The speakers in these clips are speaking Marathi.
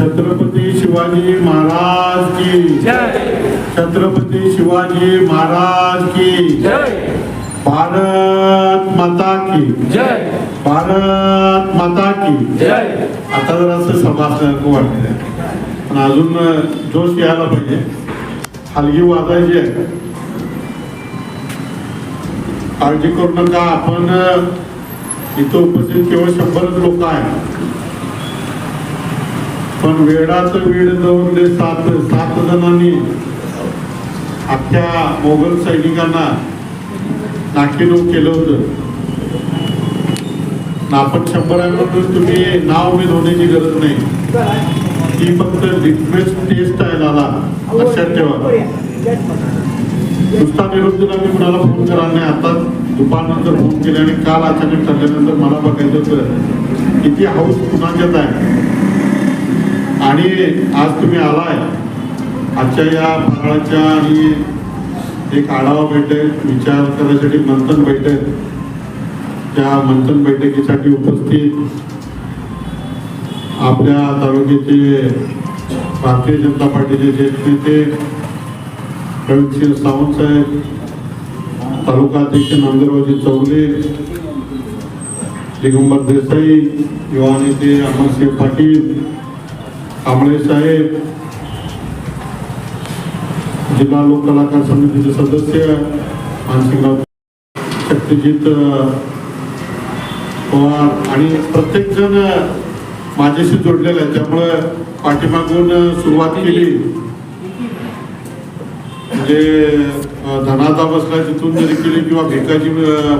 छत्रपती शिवाजी महाराज की छत्रपती शिवाजी महाराज की भारत माता की जय. भारत माता की जय. आता जर असं असल्यासारखं वाटतंय. पण अजून जोश यायला पाहिजे. हलगी वाजायची आहे. काळजी करू नका. आपण इथं उपस्थित केवळ शंभरच लोक आहेत. पण वेळात वेळ जवळले सात सात जणांनी. अख्ख्या मोगल सैनिकांना नाकीनूक केलं होतं. आपण शंभर तुम्ही नाव उमेद होण्याची गरज नाही. ती फक्त रिक्वेस्ट टेस्ट आहे दादा. लक्षात ठेवा. नुसता निरोप दिला मी कुणाला फोन करणार नाही. आता दुपारनंतर फोन केले आणि काल अचानक ठरल्यानंतर मला बघायचं होतं. किती हाऊस कुणाच्याच आहे? आणि आज तुम्ही आलाय. आजच्या या फराळाच्या आणि एक आढावा बैठक विचार करण्यासाठी मंथन बैठक त्या मंथन बैठकीसाठी उपस्थित आपल्या तालुक्याचे भारतीय जनता पार्टीचे ज्येष्ठ नेते प्रवीणसिंह सावंत साहेब तालुका अध्यक्ष नामदेवरावजी चौले दिगंबर देसाई युवा नेते अमरसिंह पाटील कांबळे साहेब जिल्हा लोक कलाकार समितीचे सदस्य मानसिंगराव शक्तिजित पवार आणि प्रत्येक जण माझ्याशी जोडलेला आहे त्यामुळं पाठीमागून सुरुवात केली. म्हणजे धनादा बसला तिथून जरी केली किंवा भिकाजी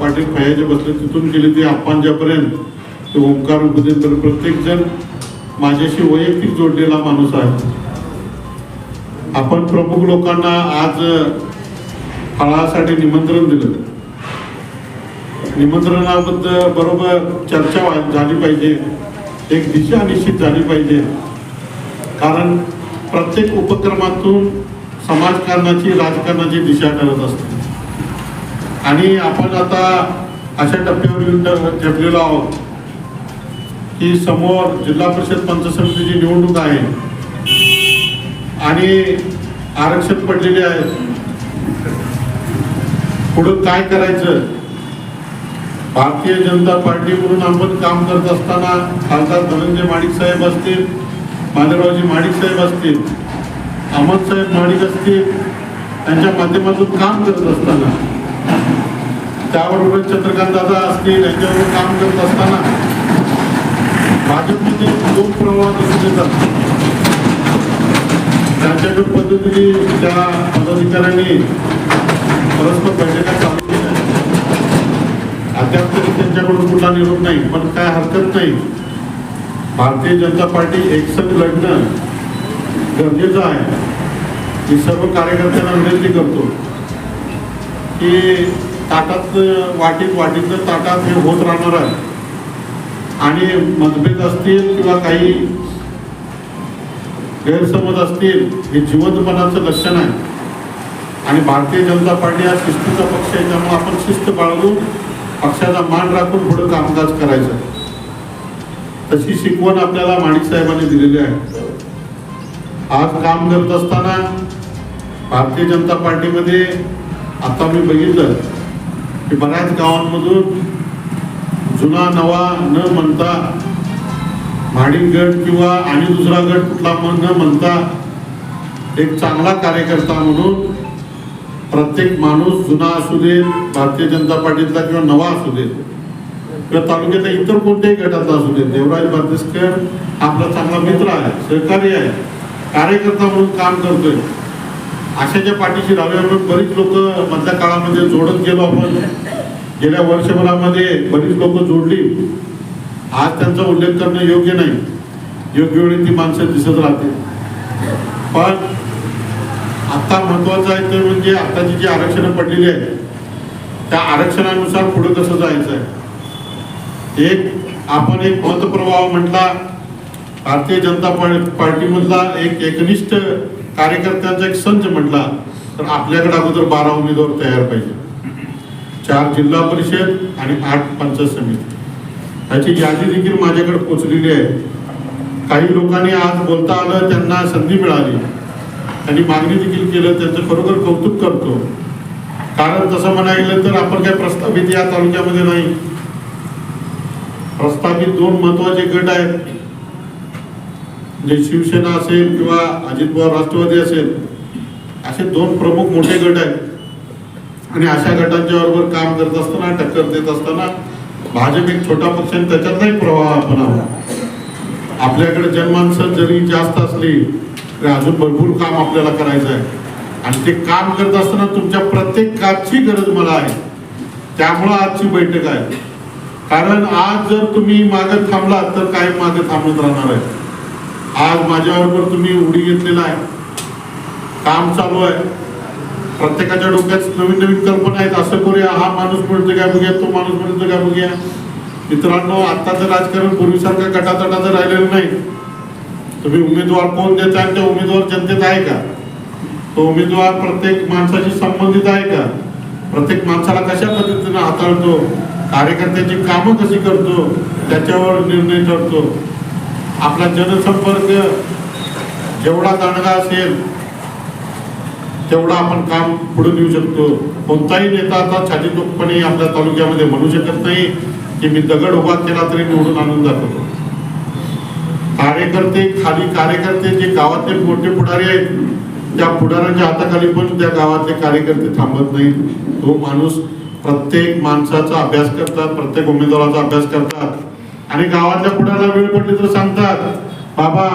पाटील फयाजी बसले तिथून केली ती अप्पांच्यापर्यंत ते ओंकार उपदेश प्रत्येक जण माझ्याशी वैयक्तिक जोडलेला माणूस आहे. आपण प्रमुख लोकांना आज फळासाठी निमंत्रण दिलं. निमंत्रणाबद्दल बरोबर चर्चा झाली पाहिजे. एक दिशा निश्चित झाली पाहिजे. कारण प्रत्येक उपक्रमातून समाजकारणाची राजकारणाची दिशा ठरत असते. आणि आपण आता अशा टप्प्यावर येऊन ठेपलेलो आहोत. की समोर जिल्हा परिषद पंच समितीची निवडणूक आहे आणि आरक्षण पडलेले आहे पुढं काय करायचं? भारतीय जनता पार्टी म्हणून आपण काम करत असताना खासदार धनंजय माणिक साहेब असतील माधवरावजी माणिक साहेब असतील अहमद साहेब माणिक असतील त्यांच्या माध्यमातून काम करत असताना त्याबरोबर चंद्रकांत दादा असतील यांच्याबरोबर काम करत असताना भाजपमध्ये दोन प्रवाह दिसून येतात त्यांच्याकडे पद्धतीने त्या पदाधिकाऱ्यांनी परस्पर बैठका चालू केल्या. अद्याप तरी त्यांच्याकडून कुठला निरोप नाही पण काय हरकत नाही. भारतीय जनता पार्टी एकसंग लढणं गरजेचं आहे. मी सर्व कार्यकर्त्यांना विनंती करतो की ताटात वाटीत वाटीतलं ताटात हे होत राहणार आहे. आणि मतभेद असतील किंवा काही गैरसमज असतील हे जिवंतपणाचं लक्षण आहे. आणि भारतीय जनता पार्टी हा शिस्तीचा पक्ष आहे त्यामुळे आपण शिस्त बाळगून पक्षाचा मान राखून पुढे कामकाज करायचं. तशी शिकवण आपल्याला माणिक साहेबांनी दिलेली आहे. आज काम करत असताना भारतीय जनता पार्टीमध्ये आता मी बघितलं की बऱ्याच गावांमधून जुना नवा न म्हणता माडिक गट किंवा आणि दुसरा गट कुठला म्हण न म्हणता एक चांगला कार्यकर्ता म्हणून प्रत्येक माणूस जुना असू दे भारतीय जनता पार्टीतला किंवा नवा असू दे किंवा तालुक्यातल्या इतर कोणत्याही गटातला असू दे देवराज बारदेसकर आपला चांगला मित्र आहे सहकारी आहे कार्यकर्ता म्हणून काम करतोय. अशाच्या पाठीशी राहावे म्हणून बरीच लोक मधल्या काळामध्ये जोडत गेलो आपण. गेल्या वर्षभरामध्ये बरीच लोक जोडली. आज त्यांचा उल्लेख करणं योग्य नाही. योग्य वेळी ती माणसं दिसत राहते. पण आत्ता महत्वाचं आहे ते म्हणजे आत्ताची जी आरक्षणं पडलेली आहेत त्या आरक्षणानुसार पुढे कसं जायचं आहे एक आपण एक मतप्रवाह म्हटला भारतीय जनता पार्टीमधला एक एकनिष्ठ कार्यकर्त्यांचा एक संच म्हटला तर आपल्याकडे अगोदर बारा उमेदवार तयार पाहिजे. चार जिल्हा परिषद आणि आठ पंचायत समिती. ह्याची यादी देखील माझ्याकडे पोचलेली आहे. काही लोकांनी आज बोलता आलं त्यांना संधी मिळाली. त्यांनी मागणी देखील केलं त्यांचं खरोखर कौतुक करतो. कारण तसं म्हणायला तर आपण काही प्रस्थापित या तालुक्यामध्ये नाही. प्रस्थापित दोन महत्त्वाचे गट आहेत. जे शिवसेना असेल किंवा अजित पवार राष्ट्रवादी असेल असे दोन प्रमुख मोठे गट आहेत. आणि अशा गटांच्या बरोबर काम करत असताना टक्कर देत असताना भाजप एक छोटा पक्ष आणि त्याच्यातलाही प्रवाह आपण आहोत. आपल्याकडे जनमानसं जरी जास्त असली तरी अजून भरपूर काम आपल्याला करायचं आहे. आणि ते काम करत असताना तुमच्या प्रत्येक कामची गरज मला आहे. त्यामुळं आजची बैठक आहे. कारण आज जर तुम्ही मागत थांबलात तर काय मागे थांबत राहणार आहे? आज माझ्याबरोबर तुम्ही उडी घेतलेला आहे. काम चालू आहे. प्रत्येकाच्या डोक्यात नवीन नवीन कल्पना आहेत असं करूया हा माणूस म्हणतो काय बघूया तो माणूस म्हणतो काय बघूया. मित्रांनो आत्ताचं राजकारण पूर्वीसारखं गटातटाचं राहिलेलं नाही. तुम्ही उमेदवार कोण देता आणि त्या उमेदवार जनतेत आहे का? तो उमेदवार प्रत्येक माणसाशी संबंधित आहे का? प्रत्येक माणसाला कशा पद्धतीने हाताळतो? कार्यकर्त्याची कामं कशी करतो? त्याच्यावर निर्णय ठरतो. आपला जनसंपर्क जेवढा दांडगा असेल तेवढं आपण काम पुढे नेऊ शकतो. कोणताही नेता आता छातीतोपणे आपल्या तालुक्यामध्ये म्हणू शकत नाही की मी दगड उभा केला तरी निवडून आणून जातो. कार्यकर्ते खाली कार्यकर्ते जे गावातले मोठे पुढारी आहेत त्या पुढाऱ्यांच्या हाताखाली पण त्या गावातले कार्यकर्ते थांबत नाहीत. तो माणूस प्रत्येक माणसाचा अभ्यास करतात प्रत्येक उमेदवाराचा अभ्यास करतात. आणि गावातल्या पुढाऱ्याला वेळ पडली तर सांगतात बाबा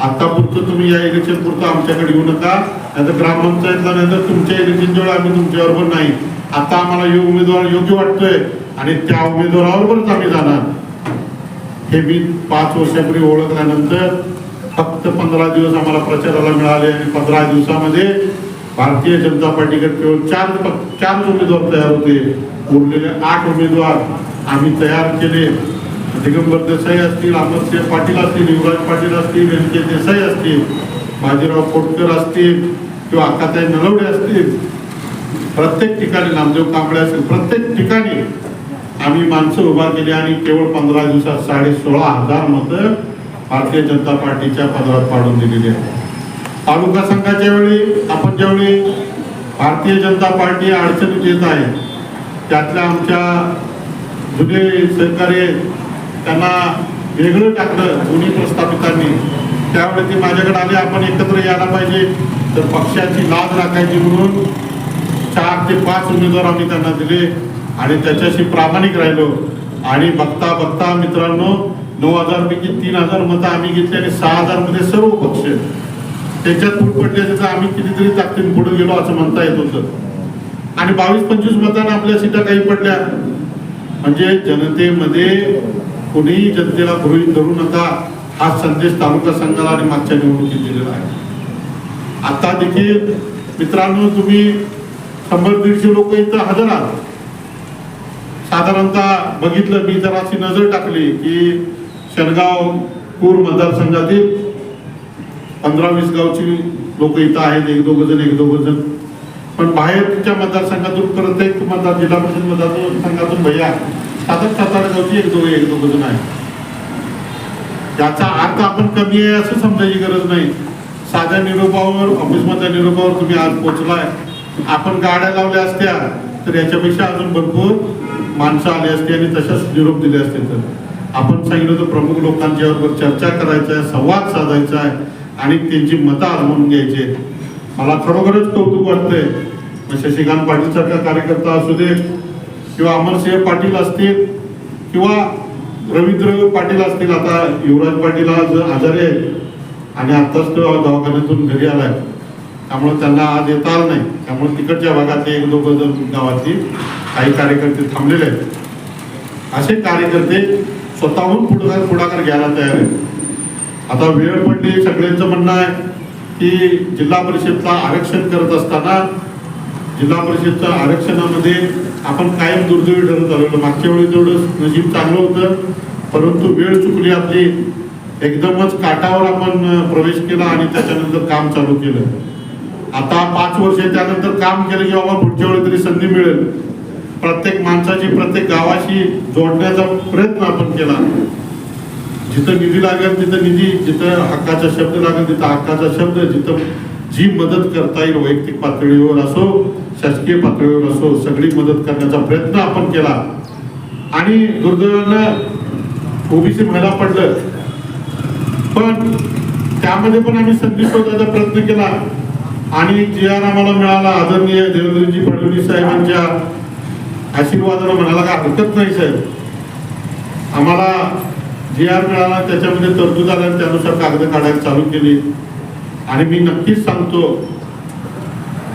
आतापुरतं तुम्ही या इलेक्शन पुरतं आमच्याकडे येऊ नका. नाहीतर ग्रामपंचायतला नाहीतर तुमच्या इलेक्शनच्या वेळी आम्ही तुमच्याबरोबर नाही. आता आम्हाला हे उमेदवार योग्य वाटतोय आणि त्या उमेदवाराबरोबरच आम्ही जाणार. हे मी पाच वर्षापूर्वी ओळखल्यानंतर फक्त पंधरा दिवस आम्हाला प्रचाराला मिळाले आणि पंधरा दिवसामध्ये भारतीय जनता पार्टीकडे केवळ चार प- चार उमेदवार तयार होते. उरलेले आठ उमेदवार आम्ही तयार केले. दिगंबर देसाई असतील अमरसिंह पाटील असतील युवराज पाटील असतील एम के देसाई असतील बाजीराव कोटकर असतील किंवा अक्काताई नलवडे असतील प्रत्येक ठिकाणी नामदेव कांबळे असतील प्रत्येक ठिकाणी आम्ही माणसं उभा केली आणि केवळ पंधरा दिवसात साडे सोळा हजार मतं भारतीय जनता पार्टीच्या पदरात पाडून दिलेली आहे तालुका संघाच्या वेळी आपण ज्यावेळी भारतीय जनता पार्टी अडचणीत येत आहे त्यातल्या आमच्या जुने सहकारी त्यांना वेगळं टाकलं दोन्ही प्रस्थापितांनी. त्यावेळी ते माझ्याकडे आले आपण एकत्र यायला पाहिजे. तर पक्षाची लाज राखायची म्हणून चार ते पाच उमेदवार आम्ही त्यांना दिले आणि त्याच्याशी प्रामाणिक राहिलो. आणि बघता बघता मित्रांनो नऊ हजारपैकी तीन हजार मतं आम्ही घेतली आणि सहा हजारमध्ये सर्व पक्ष. त्याच्यात फूट पडले तर आम्ही कितीतरी ताकदीन पुढे गेलो असं म्हणता येत होतं. आणि बावीस पंचवीस मतांना आपल्या सीटा काही पडल्या. म्हणजे जनतेमध्ये कोणीही जनतेला गृहित धरू नका हा संदेश तालुका संघाला आणि मागच्या निवडणुकीत दिलेला आहे. आता देखील मित्रांनो तुम्ही शंभर दीडशे लोक इथं हजर आहात. साधारणतः बघितलं मी जर अशी नजर टाकली की शेणगाव पूर मतदारसंघातील पंधरा वीस गावची लोक इथं आहेत एक दोघ जण एक दोघ जण. पण बाहेरच्या मतदारसंघातून प्रत्येक मतदार जिल्हा परिषद मतदारसंघातून भैया. सात आठ जाऊची एक दोघे एक दोघ जण आहे त्याचा अर्थ आपण कमी आहे असं समजायची गरज नाही. साध्या निरोपावर ऑफिसमधल्या निरोपावर तुम्ही आज पोहोचलाय. आपण गाड्या लावल्या असत्या तर याच्यापेक्षा अजून भरपूर माणसं आली असती आणि तशाच निरोप दिले असते तर. आपण सांगितलं तर प्रमुख लोकांच्या बरोबर चर्चा करायचा आहे संवाद साधायचा आहे आणि त्यांची मतं आजमावून घ्यायचे मला खरोखरच कौतुक वाटतंय. मग शशिकांत पाटील सारखा कार्यकर्ता असू दे किंवा अमरसिंह पाटील असतील किंवा रवींद्र पाटील असतील आता युवराज पाटील आज आजारी आहेत आणि आताच तो दवाखान्यातून घरी आलाय. त्यामुळे त्यांना आज येता आलं नाही. त्यामुळे तिकडच्या भागातले एक दोघं जण गावातली काही कार्यकर्ते थांबलेले आहेत. असे कार्यकर्ते स्वतःहून पुढाकार पुढाकार घ्यायला तयार आहेत. आता वेळ पडली सगळ्यांचं म्हणणं आहे की जिल्हा परिषदला आरक्षण करत असताना जिल्हा परिषदच्या आरक्षणामध्ये आपण कायम दुर्दैवी ठरत आलेलो. मागच्या वेळी तेवढं नशीब चांगलं होतं परंतु वेळ चुकली आपली. एकदमच काठावर आपण प्रवेश केला आणि त्याच्यानंतर काम चालू केलं. आता पाच वर्ष त्यानंतर काम केलं की बाबा पुढच्या वेळी तरी संधी मिळेल. प्रत्येक माणसाची प्रत्येक गावाशी जोडण्याचा प्रयत्न आपण केला. जिथं निधी लागेल तिथं निधी जिथं हक्काचा शब्द लागेल तिथं हक्काचा शब्द जिथं जी मदत करता येईल वैयक्तिक पातळीवर असो शासकीय पातळीवर असो सगळी मदत करण्याचा प्रयत्न आपण केला. आणि दुर्दैवानं ओबीसी महिला पडलं. पण त्यामध्ये पण आम्ही संधी शोधायचा प्रयत्न केला. आणि जे आर आम्हाला मिळाला आदरणीय देवेंद्रजी फडणवीस साहेबांच्या आशीर्वादानं म्हणायला काय हरकत नाही साहेब. आम्हाला जे आर मिळाला त्याच्यामध्ये तरतूद आल्या त्यानुसार कागद काढायला चालू केली. आणि मी नक्कीच सांगतो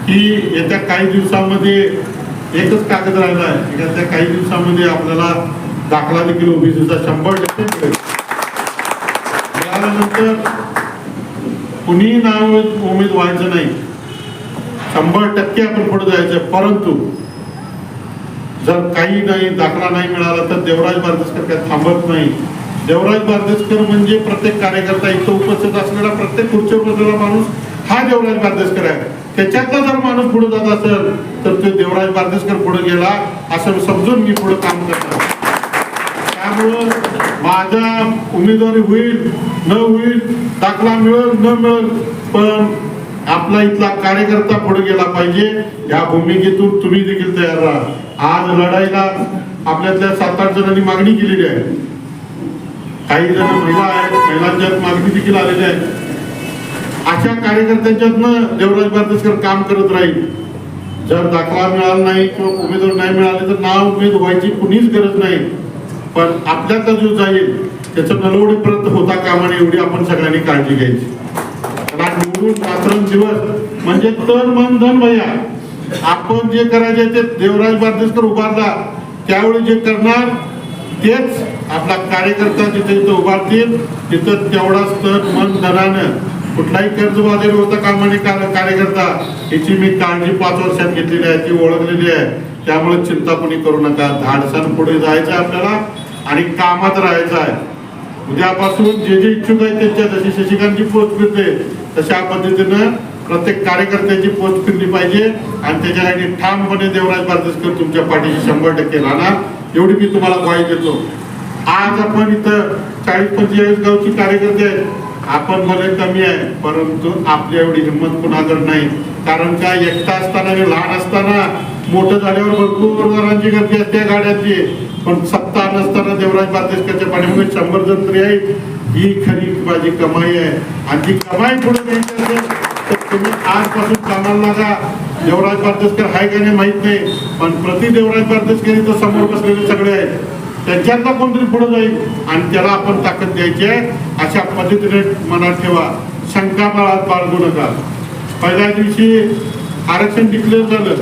की येत्या काही दिवसामध्ये एकच कागद राहिला आहे येत्या काही दिवसामध्ये आपल्याला दाखला देखील ओबीसीचा शंभर टक्के मिळाल्यानंतर कुणी नाव उमेद व्हायचं नाही. शंभर टक्के आपण पुढे जायचं परंतु जर काही नाही दाखला नाही मिळाला तर देवराज बारदेसकर काही थांबत नाही. देवराज बारदेसकर म्हणजे प्रत्येक कार्यकर्ता इथं उपस्थित असलेला प्रत्येक खुर्चीवर बसलेला माणूस हा देवराज बारदेसकर आहे. त्याच्यातला जर माणूस पुढे जात असेल तर तो देवराज बारदेसकर पुढे गेला असं समजून मी पुढे काम करणार त्यामुळं माझ्या उमेदवारी होईल न होईल दाखला मिळेल न मिळेल पण आपला इथला कार्यकर्ता पुढे गेला पाहिजे. या भूमिकेतून तुम्ही देखील तयार राहा. आज लढाईला आपल्यातल्या सात आठ जणांनी मागणी केलेली आहे. काही जण महिला आहेत महिलांच्या मागणी देखील आलेली आहे. अशा कार्यकर्त्यांच्यातनं देवराज बारदेसकर काम करत राहील. जर दाखला मिळाला नाही किंवा उमेदवार नाही मिळाले तर नाव उमेद व्हायची कुणीच गरज नाही. पण आपल्यातला जो जाईल त्याचं नलवडीपर्यंत होता कामाने एवढी आपण सगळ्यांनी काळजी घ्यायची. कारण निवडून रात्रंदिवस म्हणजे तन मन धन भैया आपण जे करायचे ते देवराज बारदेसकर उभारला त्यावेळी जे करणार तेच आपला कार्यकर्ता जिथे जिथे उभारतील तिथं तेवढाच तन मन धनानं कुठलाही कर्ज बाजारी होता कामाने कार्य- कार्यकर्ता याची मी काळजी पाच वर्षात घेतलेली आहे ती ओळखलेली आहे. त्यामुळे चिंता कोणी करू नका. धाडसान पुढे जायचं आहे आपल्याला आणि कामात राहायचं आहे. उद्यापासून जे जे इच्छुक आहेत त्यांच्या जशी शशिकांतची पोस्ट फिरते तशा पद्धतीनं प्रत्येक कार्यकर्त्याची पोस्ट फिरली पाहिजे आणि त्याच्यासाठी ठामपणे देवराज बारदेसकर तुमच्या पाठीशी शंभर टक्के राहणार. एवढी मी तुम्हाला ग्वाही देतो. आज आपण इथं चाळीस पंचेचाळीस गावची कार्यकर्ते आहेत. आपण भले कमी आहे परंतु आपली एवढी हिंमत कुणाकडे नाही. कारण काय एकटा असताना आणि लहान असताना मोठं झाल्यावर भरपूर जणांची गर्दी असते गाड्याची. पण सत्ता नसताना देवराज बारदेसकरच्या पाठीमध्ये शंभर जण तरी आहे ही खरी माझी कमाई आहे. आणि ती कमाई पुढे द्यायची असेल तर तुम्ही आजपासून कामाला लागा. देवराज बारदेसकर आहे का नाही माहीत नाही. पण प्रति देवराज बारदेसकर इथं समोर बसलेले सगळे आहेत. त्यांच्यातला कोणतरी पुढे जाईल आणि त्याला आपण ताकद द्यायची आहे अशा पद्धतीने मनात ठेवा. शंका बाळात बाळगू नका. पहिल्या दिवशी आरक्षण डिक्लेअर झालं.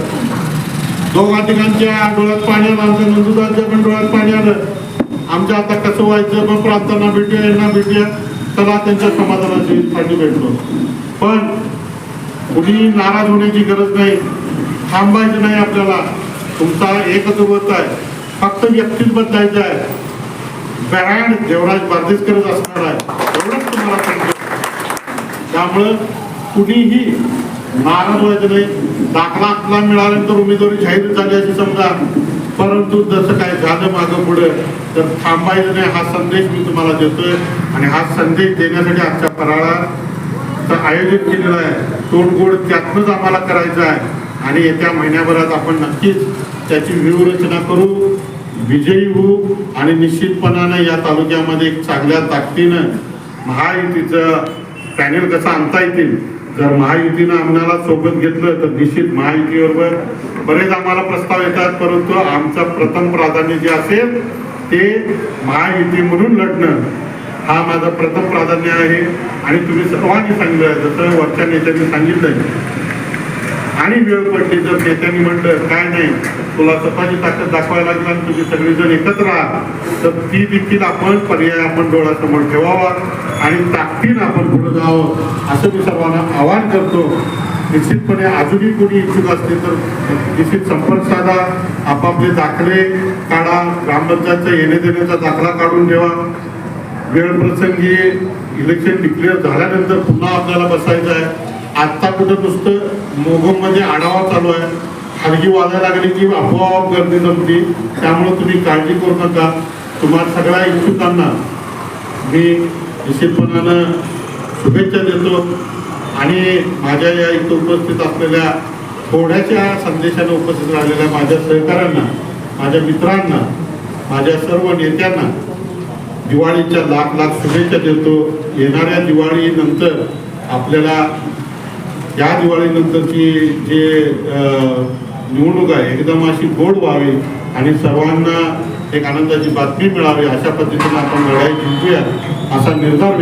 दोघा तिघांच्या डोळ्यात पाणी आलं आमच्या नंदुदाच्या पण डोळ्यात पाणी आलं. आमचं आता कसं व्हायचं मग प्रांतांना भेटूया यांना भेटूया. चला त्यांच्या समाधानाची पाणी भेटलो. पण कुणी नाराज होण्याची गरज नाही. थांबायचं नाही आपल्याला. तुमचा एकच व्रत आहे. फक्त व्यक्तीच बदलायचं आहे. ब्रँड देवराज बार्देसकरच असणार आहे. एवढंच तुम्हाला सांगतो. त्यामुळं कुणीही नाराज व्हायचं नाही. दाखला आपला मिळाल्यानंतर उमेदवारी जाहीर झाली अशी समजा. परंतु जसं काय झालं मागं पुढे तर थांबायचं नाही. हा संदेश मी तुम्हाला देतोय. आणि हा संदेश देण्यासाठी आजच्या फराळात आयोजित केलेलं आहे. तोडगोड त्यातनंच आम्हाला करायचं आहे. आणि येत्या महिन्याभरात आपण नक्कीच त्याची व्यूहरचना करू. विजयी होऊ आणि निश्चितपणानं या तालुक्यामध्ये एक चांगल्या ताकदीनं महायुतीचं पॅनेल कसं आणता येतील जर महायुतीनं आम्हाला सोबत घेतलं तर निश्चित महायुतीबरोबर बरेच आम्हाला प्रस्ताव येतात परंतु आमचं प्रथम प्राधान्य जे असेल ते महायुती म्हणून लढणं. हा माझं प्रथम प्राधान्य आहे आणि तुम्ही सर्वांनी सांगितलं जसं वरच्या नेत्यांनी सांगितलं आणि वेळ पडली जर नेत्यांनी म्हटलं काय नाही तुला स्वतःची ताकद दाखवायला लागला आणि तुम्ही सगळेजण एकत्र राहा तर ती देखील आपण पर्याय आपण डोळ्यासमोर ठेवावा आणि ताकदीनं आपण पुढे जावं असं मी सर्वांना आवाहन करतो. निश्चितपणे अजूनही कोणी इच्छुक असतील तर निश्चित संपर्क साधा. आपापले दाखले काढा. ग्रामपंचायतचा येणे देण्याचा दाखला काढून ठेवा. वेळ प्रसंगी इलेक्शन डिक्लेअर झाल्यानंतर पुन्हा आपल्याला बसायचं आहे. आत्ता कुठं नुसतं मोघममध्ये आढावा चालू आहे. हलगी वाजायला लागली की आपोआप गर्दी जमली त्यामुळे तुम्ही काळजी करू नका. तुम्हाला सगळ्या इच्छुकांना मी निश्चितपणानं शुभेच्छा देतो. आणि माझ्या या इथं उपस्थित असलेल्या थोड्याशा संदेशानं उपस्थित राहिलेल्या माझ्या सहकाऱ्यांना माझ्या मित्रांना माझ्या सर्व नेत्यांना दिवाळीच्या लाख लाख शुभेच्छा देतो. येणाऱ्या दिवाळीनंतर आपल्याला या दिवाळीनंतरची जे निवडणूक आहे एकदम अशी गोड व्हावी आणि सर्वांना एक आनंदाची बातमी मिळावी अशा पद्धतीने आपण लढाई जिंकूया असा निर्धार